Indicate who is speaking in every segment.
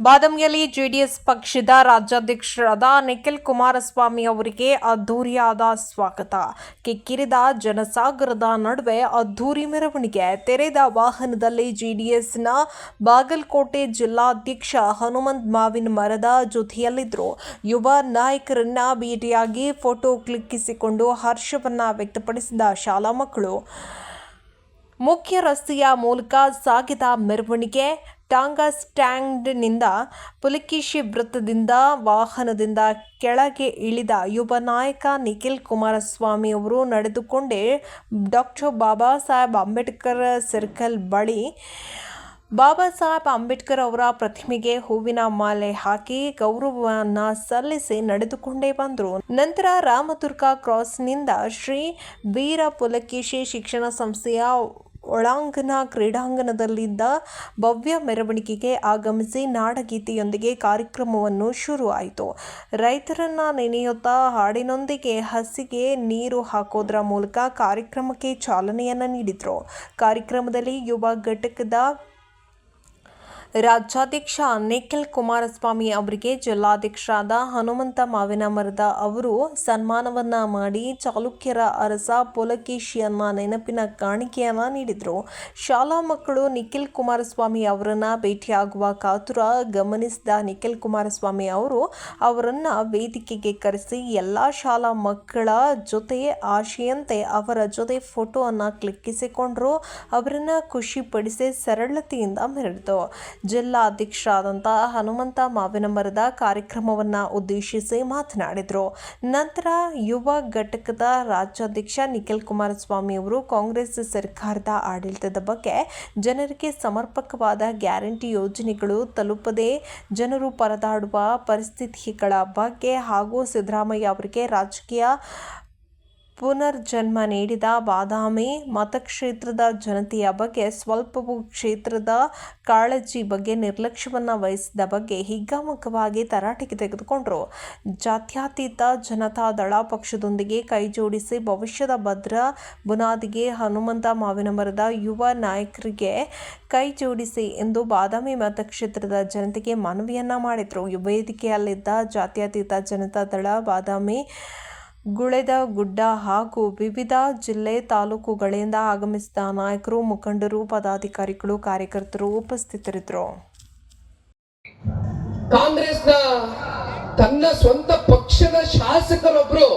Speaker 1: ಬಾದಾಮಿಯಲ್ಲಿ ಜೆಡಿಎಸ್ ಪಕ್ಷದ ರಾಜ್ಯಾಧ್ಯಕ್ಷರಾದ ನಿಖಿಲ್ ಕುಮಾರಸ್ವಾಮಿ ಅವರಿಗೆ ಅದ್ದೂರಿಯಾದ ಸ್ವಾಗತ. ಕಿಕ್ಕಿರಿದ ಜನಸಾಗರದ ನಡುವೆ ಅದ್ದೂರಿ ಮೆರವಣಿಗೆ ತೆರೆದ ವಾಹನದಲ್ಲಿ ಜೆಡಿಎಸ್ನ ಬಾಗಲಕೋಟೆ ಜಿಲ್ಲಾಧ್ಯಕ್ಷ ಹನುಮಂತ್ ಮಾವಿನ ಮರದ ಜೊತೆಯಲ್ಲಿದ್ದರು. ಯುವ ನಾಯಕರನ್ನ ಭೇಟಿಯಾಗಿ ಫೋಟೋ ಕ್ಲಿಕ್ಕಿಸಿಕೊಂಡು ಹರ್ಷವನ್ನ ವ್ಯಕ್ತಪಡಿಸಿದ ಶಾಲಾ ಮಕ್ಕಳು ಮುಖ್ಯ ರಸ್ತೆಯ ಮೂಲಕ ಸಾಗಿದ ಮೆರವಣಿಗೆ ಟಾಂಗಾ ಸ್ಟ್ಯಾಂಡ್ನಿಂದ ಪುಲಕೇಶಿ ವೃತ್ತದಿಂದ ವಾಹನದಿಂದ ಕೆಳಗೆ ಇಳಿದ ಯುವ ನಾಯಕ ನಿಖಿಲ್ ಕುಮಾರಸ್ವಾಮಿ ಅವರು ನಡೆದುಕೊಂಡೇ ಡಾಕ್ಟರ್ ಬಾಬಾ ಸಾಹೇಬ್ ಅಂಬೇಡ್ಕರ್ ಸರ್ಕಲ್ ಬಳಿ. ಬಾಬಾ ಸಾಹೇಬ್ ಅಂಬೇಡ್ಕರ್ ಅವರ ಪ್ರತಿಮೆಗೆ ಹೂವಿನ ಮಾಲೆ ಹಾಕಿ ಗೌರವವನ್ನ ಸಲ್ಲಿಸಿ ನಡೆದುಕೊಂಡೇ ಬಂದರು. ನಂತರ ರಾಮದುರ್ಗ ಕ್ರಾಸ್ನಿಂದ ಶ್ರೀ ವೀರ ಪುಲಕೇಶಿ ಶಿಕ್ಷಣ ಸಂಸ್ಥೆಯ ಒಳಾಂಗಣ ಕ್ರೀಡಾಂಗಣದಲ್ಲಿದ್ದ ಭವ್ಯ ಮೆರವಣಿಗೆಗೆ ಆಗಮಿಸಿ ನಾಡಗೀತೆಯೊಂದಿಗೆ ಕಾರ್ಯಕ್ರಮವನ್ನು ಶುರುವಾಯಿತು. ರೈತರನ್ನ ನೆನೆಯುತ್ತಾ ಹಾಡಿನೊಂದಿಗೆ ಹಸಿಗೆ ನೀರು ಹಾಕೋದ್ರ ಮೂಲಕ ಕಾರ್ಯಕ್ರಮಕ್ಕೆ ಚಾಲನೆಯನ್ನು ನೀಡಿದರು. ಕಾರ್ಯಕ್ರಮದಲ್ಲಿ ಯುವ ಘಟಕದ ರಾಜ್ಯಾಧ್ಯಕ್ಷ ನಿಖಿಲ್ ಕುಮಾರಸ್ವಾಮಿ ಅವರಿಗೆ ಜಿಲ್ಲಾಧ್ಯಕ್ಷರಾದ ಹನುಮಂತ ಮಾವಿನ ಮರದ ಅವರು ಸನ್ಮಾನವನ್ನ ಮಾಡಿ ಚಾಲುಕ್ಯರ ಅರಸ ಪುಲಕೇಶಿಯನ್ನ ನೆನಪಿನ ಕಾಣಿಕೆಯನ್ನ ನೀಡಿದರು. ಶಾಲಾ ಮಕ್ಕಳು ನಿಖಿಲ್ ಕುಮಾರಸ್ವಾಮಿ ಅವರನ್ನ ಭೇಟಿಯಾಗುವ ಕಾತುರ ಗಮನಿಸಿದ ನಿಖಿಲ್ ಕುಮಾರಸ್ವಾಮಿ ಅವರು ಅವರನ್ನ ವೇದಿಕೆಗೆ ಕರೆಸಿ ಎಲ್ಲ ಶಾಲಾ ಮಕ್ಕಳ ಜೊತೆ ಆಶೆಯಂತೆ ಅವರ ಜೊತೆ ಫೋಟೋವನ್ನು ಕ್ಲಿಕ್ಕಿಸಿಕೊಂಡ್ರು. ಅವರನ್ನ ಖುಷಿಪಡಿಸಿ ಸರಳತೆಯಿಂದ ಮೆರೆದರು ಜಿಲ್ಲಾ ಅಧ್ಯಕ್ಷರಾದಂಥ ಹನುಮಂತ ಮಾವಿನ ಮರದ ಕಾರ್ಯಕ್ರಮವನ್ನ ಉದ್ದೇಶಿಸಿ ಮಾತನಾಡಿದರು. ನಂತರ ಯುವ ಘಟಕದ ರಾಜ್ಯಾಧ್ಯಕ್ಷ ನಿಖಿಲ್ ಕುಮಾರಸ್ವಾಮಿ ಅವರು ಕಾಂಗ್ರೆಸ್ ಸರ್ಕಾರದ ಆಡಳಿತದ ಬಗ್ಗೆ ಜನರಿಗೆ ಸಮರ್ಪಕವಾದ ಗ್ಯಾರಂಟಿ ಯೋಜನೆಗಳು ತಲುಪದೆ ಜನರು ಪರದಾಡುವ ಪರಿಸ್ಥಿತಿಗಳ ಬಗ್ಗೆ ಹಾಗೂ ಸಿದ್ದರಾಮಯ್ಯ ಅವರಿಗೆ ರಾಜಕೀಯ ಪುನರ್ಜನ್ಮ ನೀಡಿದ ಬಾದಾಮಿ ಮತಕ್ಷೇತ್ರದ ಜನತೆಯ ಬಗ್ಗೆ, ಸ್ವಲ್ಪವೂ ಕ್ಷೇತ್ರದ ಕಾಳಜಿ ಬಗ್ಗೆ, ನಿರ್ಲಕ್ಷ್ಯವನ್ನು ವಹಿಸಿದ ಬಗ್ಗೆ ಹಿಗ್ಗಾಮುಗ್ಗವಾಗಿ ತರಾಟೆಗೆ ತೆಗೆದುಕೊಂಡರು. ಜಾತ್ಯತೀತ ಜನತಾದಳ ಪಕ್ಷದೊಂದಿಗೆ ಕೈಜೋಡಿಸಿ ಭವಿಷ್ಯದ ಭದ್ರ ಬುನಾದಿಗೆ ಹನುಮಂತ ಮಾವಿನ ಮರದ ಯುವ ನಾಯಕರಿಗೆ ಕೈಜೋಡಿಸಿ ಎಂದು ಬಾದಾಮಿ ಮತಕ್ಷೇತ್ರದ ಜನತೆಗೆ ಮನವಿಯನ್ನ ಮಾಡಿದರು. ವೇದಿಕೆಯಲ್ಲಿದ್ದ ಜಾತ್ಯತೀತ ಜನತಾದಳ ಬಾದಾಮಿ ಗುಳೆದ ಗುಡ್ಡ ಹಾಗೂ ವಿವಿಧ ಜಿಲ್ಲೆ ತಾಲೂಕುಗಳಿಂದ ಆಗಮಿಸಿದ ನಾಯಕರು, ಮುಖಂಡರು, ಪದಾಧಿಕಾರಿಗಳು, ಕಾರ್ಯಕರ್ತರು ಉಪಸ್ಥಿತರಿದ್ದರು.
Speaker 2: ಕಾಂಗ್ರೆಸ್ನ ತನ್ನ ಸ್ವಂತ ಪಕ್ಷದ ಶಾಸಕರೊಬ್ರು,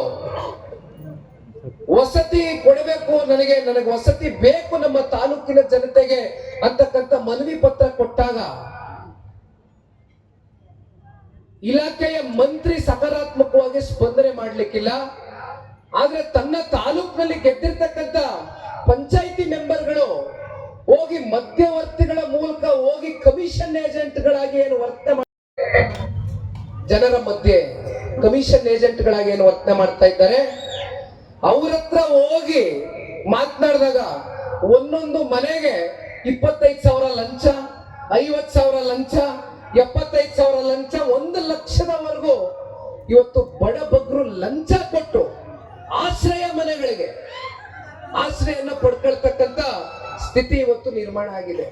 Speaker 2: ವಸತಿ ಕೊಡಬೇಕು, ನನಗೆ ನನಗೆ ವಸತಿ ಬೇಕು ನಮ್ಮ ತಾಲೂಕಿನ ಜನತೆಗೆ ಅಂತಕ್ಕಂಥ ಮನವಿ ಪತ್ರ ಕೊಟ್ಟಾಗ ಇಲಾಖೆಯ ಮಂತ್ರಿ ಸಕಾರಾತ್ಮಕವಾಗಿ ಸ್ಪಂದನೆ ಮಾಡ್ಲಿಕ್ಕಿಲ್ಲ. ಆದ್ರೆ ತನ್ನ ತಾಲೂಕಿನಲ್ಲಿ ಗೆದ್ದಿರ್ತಕ್ಕಂಥ ಪಂಚಾಯಿತಿ ಮೆಂಬರ್ಗಳು ಹೋಗಿ ಮಧ್ಯವರ್ತಿಗಳ ಮೂಲಕ ಹೋಗಿ ಕಮಿಷನ್ ಏಜೆಂಟ್ಗಳಾಗಿ ಏನು ವರ್ತನೆ ಜನರ ಮಧ್ಯೆ ಕಮಿಷನ್ ಏಜೆಂಟ್ಗಳಾಗಿ ಏನು ವರ್ತನೆ ಮಾಡ್ತಾ ಇದ್ದಾರೆ. ಅವ್ರ ಹತ್ರ ಹೋಗಿ ಮಾತನಾಡಿದಾಗ ಒಂದೊಂದು ಮನೆಗೆ ಇಪ್ಪತ್ತೈದು ಸಾವಿರ ಲಂಚ ಐವತ್ ಸಾವಿರ ಲಂಚ ಎಪ್ಪತ್ತೈದು ಸಾವಿರ ಲಂಚ ಒಂದು ಲಕ್ಷದವರೆಗೂ ಇವತ್ತು ಬಡ ಬಗ್ರು ಲಂಚ ಕೊಟ್ಟು ಆಶ್ರಯ ಮನೆಗಳಿಗೆ ಆಶ್ರಯನ ಪಡ್ಕೊಳ್ತಕ್ಕಂತ ಸ್ಥಿತಿ ಇವತ್ತು ನಿರ್ಮಾಣ ಆಗಿದೆ.